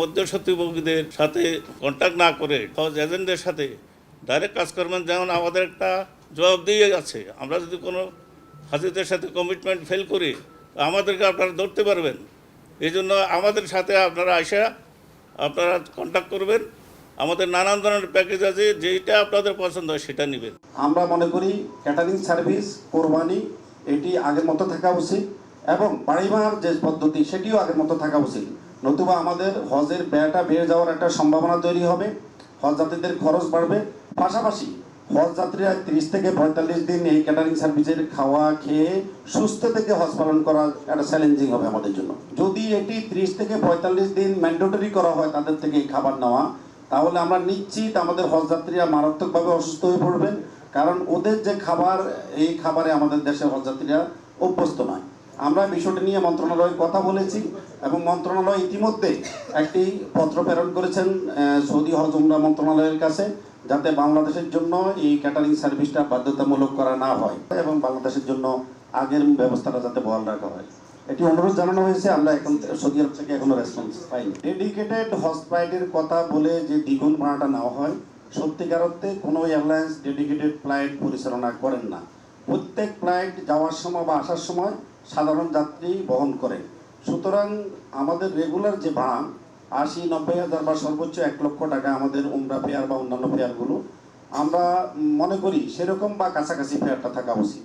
মধ্যসত্যভোগীদের সাথে কন্ট্যাক্ট না করে হজ এজেন্টদের সাথে ডাইরেক্ট কাজ করবেন যেমন আমাদের একটা জবাব দিয়ে আছে আমরা যদি কোনো হাজিদের সাথে কমিটমেন্ট ফেল করি, আমাদেরকে আপনারা ধরতে পারবেন। এই জন্য আমাদের সাথে আপনারা আসা আপনারা কন্ট্যাক্ট করবেন। আমাদের নানান ধরনের প্যাকেজ আছে যেটা আপনাদের পছন্দ হয় সেটা নেবেন। আমরা মনে করি ক্যাটারিং সার্ভিস কোরবানি, এটি আগের মতো থাকা উচিত এবং বাড়িভাড়ার যে পদ্ধতি, সেটিও আগের মতো থাকা উচিত। নতুবা আমাদের হজের ব্যয়টা বেড়ে যাওয়ার একটা সম্ভাবনা তৈরি হবে। হজ যাত্রীদের খরচ বাড়বে। পাশাপাশি হজ যাত্রীরা তিরিশ থেকে পঁয়তাল্লিশ দিন এই ক্যাটারিং সার্ভিসের খাওয়া খেয়ে সুস্থ থেকে হজ পালন করা একটা চ্যালেঞ্জিং হবে আমাদের জন্য। যদি এটি ত্রিশ থেকে পঁয়তাল্লিশ দিন ম্যান্ডেটরি করা হয় তাদের থেকে এই খাবার নেওয়া, তাহলে আমরা নিশ্চিত আমাদের হজ যাত্রীরা মারাত্মকভাবে অসুস্থ হয়ে পড়বেন। কারণ ওদের যে খাবার, এই খাবারে আমাদের দেশের হজ যাত্রীরা অভ্যস্ত নয়। আমরা বিষয়টি নিয়ে মন্ত্রণালয়ে কথা বলেছি এবং মন্ত্রণালয় ইতিমধ্যে একটি পত্র প্রেরণ করেছেন সৌদি হজ উমরা মন্ত্রণালয়ের কাছে, যাতে বাংলাদেশের জন্য এই ক্যাটারিং সার্ভিসটা বাধ্যতামূলক করা না হয় এবং বাংলাদেশের জন্য আগের ব্যবস্থাটা যাতে বহাল রাখা হয়। এটি অনুরোধ জানানো হয়েছে, আমরা এখন সৌদি আরব থেকে এখনও রেসপন্স পাইনি। ডেডিকেটেড হসপাইটের কথা বলে যে দ্বিগুণ ভাড়াটা নেওয়া হয়, সত্যিকার অর্থে কোনো এয়ারলাইন্স ডেডিকেটেড ফ্লাইট পরিচালনা করেন না। প্রত্যেক ফ্লাইট যাওয়ার সময় বা আসার সময় সাধারণ যাত্রী বহন করে। সুতরাং আমাদের রেগুলার যে ভাড়া, আশি, নব্বই হাজার বা সর্বোচ্চ এক লক্ষ টাকা আমাদের উমরা ফেয়ার বা অন্যান্য ফেয়ারগুলো আমরা মনে করি সেরকম বা কাছাকাছি ফেয়ারটা থাকা উচিত।